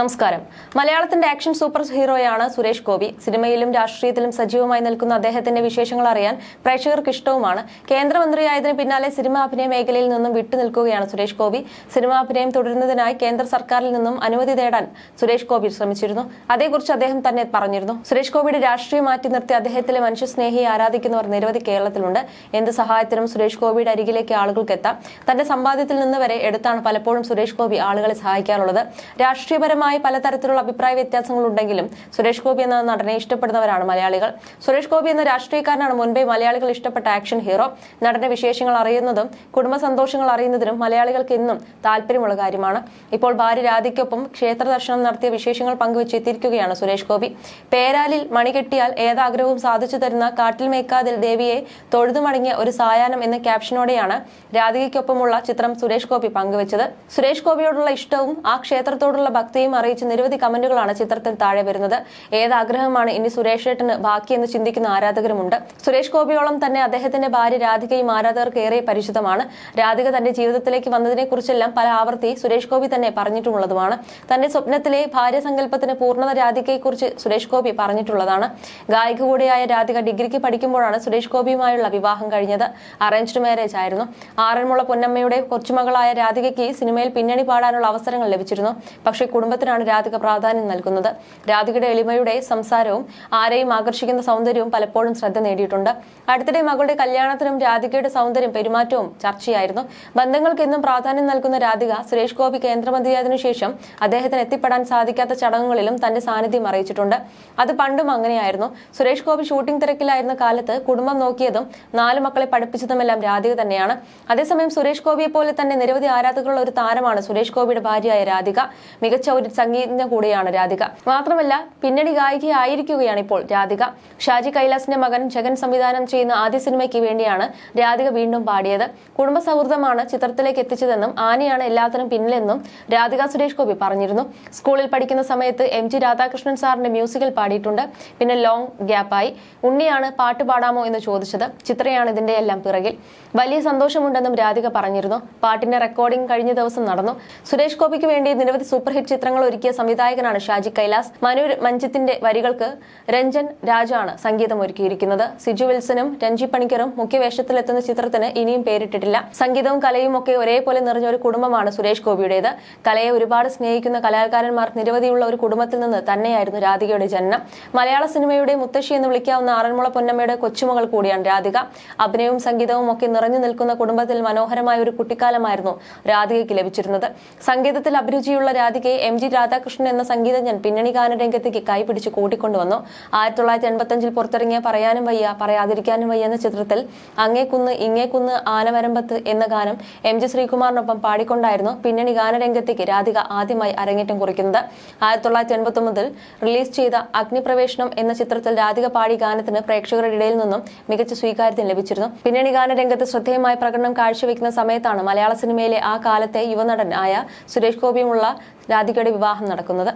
നമസ്കാരം. മലയാളത്തിന്റെ action super ഹീറോയാണ് സുരേഷ് ഗോപി. സിനിമയിലും രാഷ്ട്രീയത്തിലും സജീവമായി നിൽക്കുന്ന അദ്ദേഹത്തിന്റെ വിശേഷങ്ങൾ അറിയാൻ പ്രേക്ഷകർക്ക് ഇഷ്ടവുമാണ്. കേന്ദ്രമന്ത്രിയായതിനു പിന്നാലെ സിനിമാ അഭിനയ മേഖലയിൽ നിന്നും വിട്ടുനിൽക്കുകയാണ് സുരേഷ് ഗോപി. സിനിമാ അഭിനയം തുടരുന്നതിനായി കേന്ദ്ര സർക്കാരിൽ നിന്നും അനുമതി തേടാൻ സുരേഷ് ഗോപി ശ്രമിച്ചിരുന്നു. അതേക്കുറിച്ച് അദ്ദേഹം തന്നെ പറഞ്ഞിരുന്നു. സുരേഷ് ഗോപിയുടെ രാഷ്ട്രീയം മാറ്റി നിർത്തി അദ്ദേഹത്തിലെ മനുഷ്യസ്നേഹിയെ ആരാധിക്കുന്നവർ നിരവധി കേരളത്തിലുണ്ട്. എന്ത് സഹായത്തിനും സുരേഷ് ഗോപിയുടെ അരികിലേക്ക് ആളുകൾക്ക് എത്താം. തന്റെ സമ്പാദ്യത്തിൽ നിന്ന് വരെ എടുത്താണ് പലപ്പോഴും സുരേഷ് ഗോപി ആളുകളെ സഹായിക്കാറുള്ളത്. രാഷ്ട്രീയപരമായി പലതരത്തിലുള്ള അഭിപ്രായ വ്യത്യാസങ്ങളുണ്ടെങ്കിലും സുരേഷ് ഗോപി എന്ന നടനെ ഇഷ്ടപ്പെടുന്നവരാണ് മലയാളികൾ. സുരേഷ് ഗോപി എന്ന രാഷ്ട്രീയക്കാരനാണ് മുൻപേ മലയാളികൾ ഇഷ്ടപ്പെട്ട ആക്ഷൻ ഹീറോ. നടന്റെ വിശേഷങ്ങൾ അറിയുന്നതും കുടുംബ സന്തോഷങ്ങൾ അറിയുന്നതിനും മലയാളികൾക്ക് ഇന്നും താല്പര്യമുള്ള കാര്യമാണ്. ഇപ്പോൾ ഭാര്യ രാധയ്ക്കൊപ്പം ക്ഷേത്ര ദർശനം നടത്തിയ വിശേഷങ്ങൾ പങ്കുവച്ച് എത്തിയിരിക്കുകയാണ് സുരേഷ് ഗോപി. പേരാലിൽ മണി കെട്ടിയാൽ ഏതാഗ്രഹവും സാധിച്ചു തരുന്ന കാട്ടിൽ മേക്കാതിൽ ദേവിയെ തൊഴുതുമടങ്ങിയ ഒരു സായാഹ്നം എന്ന ക്യാപ്ഷനോടെയാണ് രാധികയ്ക്കൊപ്പമുള്ള ചിത്രം സുരേഷ് ഗോപി പങ്കുവച്ചത്. സുരേഷ് ഗോപിയോടുള്ള ഇഷ്ടവും ആ ക്ഷേത്രത്തോടുള്ള ഭക്തിയും അറിയിച്ച് നിരവധി കമന്റുകളാണ് ചിത്രത്തിൽ താഴെ വരുന്നത്. ഏതാഗ്രഹമാണ് ഇനി സുരേഷ് ഏട്ടന് ബാക്കിയെന്ന് ചിന്തിക്കുന്ന ആരാധകരുമുണ്ട്? സുരേഷ് ഗോപിയോളം തന്നെ അദ്ദേഹത്തിന്റെ ഭാര്യ രാധികയും ആരാധകർക്ക് ഏറെ പരിചിതമാണ്. രാധിക തന്റെ ജീവിതത്തിലേക്ക് വന്നതിനെ കുറിച്ചെല്ലാം പല ആവർത്തി സുരേഷ് ഗോപി തന്നെ പറഞ്ഞിട്ടുള്ളതുമാണ്. തന്റെ സ്വപ്നത്തിലെ ഭാര്യ സങ്കല്പത്തിന് പൂർണത രാധികയെക്കുറിച്ച് സുരേഷ് ഗോപി പറഞ്ഞിട്ടുള്ളതാണ്. ഗായിക കൂടിയായ രാധിക ഡിഗ്രിക്ക് പഠിക്കുമ്പോഴാണ് സുരേഷ് ഗോപിയുമായുള്ള വിവാഹം കഴിഞ്ഞത്. അറേഞ്ച്ഡ് മാരേജ് ആയിരുന്നു. ആറന്മുള പൊന്നമ്മയുടെ കൊച്ചുമകളായ രാധികയ്ക്ക് സിനിമയിൽ പിന്നണി പാടാനുള്ള അവസരങ്ങൾ ലഭിച്ചിരുന്നു. പക്ഷേ കുടുംബത്തിനാണ് രാധിക പ്രാധാന്യം നൽകുന്നത്. രാധികയുടെ എളിമയുടെ സംസാരവും ആരെയും ആകർഷിക്കുന്ന സൗന്ദര്യവും പലപ്പോഴും ശ്രദ്ധ നേടിയിട്ടുണ്ട്. അടുത്തിടെ മകളുടെ കല്യാണത്തിനും രാധികയുടെ സൗന്ദര്യം പെരുമാറ്റവും ചർച്ചയായിരുന്നു. ബന്ധങ്ങൾക്ക് എന്നും പ്രാധാന്യം നൽകുന്ന രാധിക സുരേഷ് ഗോപി കേന്ദ്രമന്ത്രിയായതിനു ശേഷം അദ്ദേഹത്തിന് എത്തിപ്പെടാൻ സാധിക്കാത്ത ചടങ്ങുകളിലും തന്റെ സാന്നിധ്യം അറിയിച്ചിട്ടുണ്ട്. അത് പണ്ടും അങ്ങനെയായിരുന്നു. സുരേഷ് ഗോപി ഷൂട്ടിംഗ് തിരക്കിലായിരുന്ന കാലത്ത് കുടുംബം നോക്കിയതും നാല് മക്കളെ പഠിപ്പിച്ചതുമെല്ലാം രാധിക തന്നെയാണ്. അതേസമയം സുരേഷ് ഗോപിയെ പോലെ തന്നെ നിരവധി ആരാധകരുള്ള ഒരു താരമാണ് സുരേഷ് ഗോപിയുടെ ഭാര്യയായ രാധിക. മികച്ച ഒരു സംഗീതജ്ഞ കൂടിയാണ് രാധിക. മാത്രമല്ല പിന്നണി ഗായികയായിരിക്കുകയാണ് ഇപ്പോൾ രാധിക. ഷാജി കൈലാസിന്റെ മകൻ ജഗൻ സംവിധാനം ചെയ്യുന്ന ആദ്യ സിനിമയ്ക്ക് വേണ്ടിയാണ് രാധിക വീണ്ടും പാടിയത്. കുടുംബ സൗഹൃദമാണ് ചിത്രത്തിലേക്ക് എത്തിച്ചതെന്നും ആനയാണ് എല്ലാത്തിനും പിന്നിലെന്നും രാധിക സുരേഷ് ഗോപി പറഞ്ഞിരുന്നു. സ്കൂളിൽ പഠിക്കുന്ന സമയത്ത് എം ജി രാധാകൃഷ്ണൻ സാറിന്റെ മ്യൂസിക്കൽ പാടിയിട്ടുണ്ട്. പിന്നെ ലോങ് ഗ്യാപ്പായി. ഉണ്ണിയാണ് പാട്ട് പാടാമോ എന്ന് ചോദിച്ചത്. ചിത്രയാണ് ഇതിന്റെ എല്ലാം പിറകിൽ. വലിയ സന്തോഷമുണ്ടെന്നും രാധിക പറഞ്ഞിരുന്നു. പാട്ടിന്റെ റെക്കോർഡിംഗ് കഴിഞ്ഞ ദിവസം നടന്നു. സുരേഷ് ഗോപിക്ക് വേണ്ടി നിരവധി സൂപ്പർ ഹിറ്റ് ചിത്രങ്ങൾ ഒരുക്കിയ സംവിധായകനാണ് ഷാജി കൈലാസ്. മനു മഞ്ജിത്തിന്റെ വരികൾക്ക് രഞ്ജൻ രാജാണ് സംഗീതം ഒരുക്കിയിരിക്കുന്നത് സിജു വിൽസനും രഞ്ജി പണിക്കറും മുഖ്യവേഷത്തിലെത്തുന്ന ചിത്രത്തിന് ഇനിയും പേരിട്ടിട്ടില്ല. സംഗീതവും കലയും ഒക്കെ ഒരേപോലെ നിറഞ്ഞ ഒരു കുടുംബമാണ് സുരേഷ് ഗോപിയുടേത്. കലയെ ഒരുപാട് സ്നേഹിക്കുന്ന കലാകാരന്മാർ നിരവധിയുള്ള ഒരു കുടുംബത്തിൽ നിന്ന് തന്നെയായിരുന്നു രാധികയുടെ ജനനം. മലയാള സിനിമയുടെ മുത്തശ്ശി എന്ന് വിളിക്കാവുന്ന ആറന്മുള പൊന്നമ്മയുടെ കൊച്ചുമകൾ കൂടിയാണ് രാധിക. അഭിനയവും സംഗീതവും ഒക്കെ നിറഞ്ഞു നിൽക്കുന്ന കുടുംബത്തിൽ മനോഹരമായ ഒരു കുട്ടിക്കാലമായിരുന്നു രാധികയ്ക്ക് ലഭിച്ചിരുന്നത്. സംഗീതത്തിൽ അഭിരുചിയുള്ള രാധികയെ എം ജി രാധാകൃഷ്ണൻ എന്ന സംഗീതജ്ഞൻ പിന്നണി ഗാന രംഗത്തേക്ക് കൈപിടിച്ച് കൂട്ടിക്കൊണ്ടുവന്നു. ആയിരത്തി തൊള്ളായിരത്തി എൺപത്തഞ്ചിൽ പുറത്തിറങ്ങിയ പറയാനും വയ്യ പറയാതിരിക്കാനും വയ്യ എന്ന ചിത്രത്തിൽ അങ്ങേക്കുന്ന് ഇങ്ങേക്കുന്ന് ആനവരമ്പത്ത് എന്ന ഗാനം എം ജി ശ്രീകുമാറിനൊപ്പം പാടിക്കൊണ്ടായിരുന്നു പിന്നണി ഗാനരംഗത്തേക്ക് രാധിക ആദ്യമായി അരങ്ങേറ്റം കുറിക്കുന്നത്. ആയിരത്തി തൊള്ളായിരത്തി എൺപത്തി ഒമ്പതിൽ റിലീസ് ചെയ്ത അഗ്നിപ്രവേശനം എന്ന ചിത്രത്തിൽ രാധിക പാടി ഗാനത്തിന് പ്രേക്ഷകരുടെ ഇടയിൽ നിന്നും മികച്ച സ്വീകാര്യത ലഭിച്ചിരുന്നു. പിന്നണി ഗാനരംഗത്ത് ശ്രദ്ധേയമായ പ്രകടനം കാഴ്ചവെക്കുന്ന സമയത്താണ് മലയാള സിനിമയിലെ ആ കാലത്തെ യുവനടൻ ആയ സുരേഷ് ഗോപിയുമുള്ള രാധികയുടെ വിവാഹം നടക്കുന്നത്.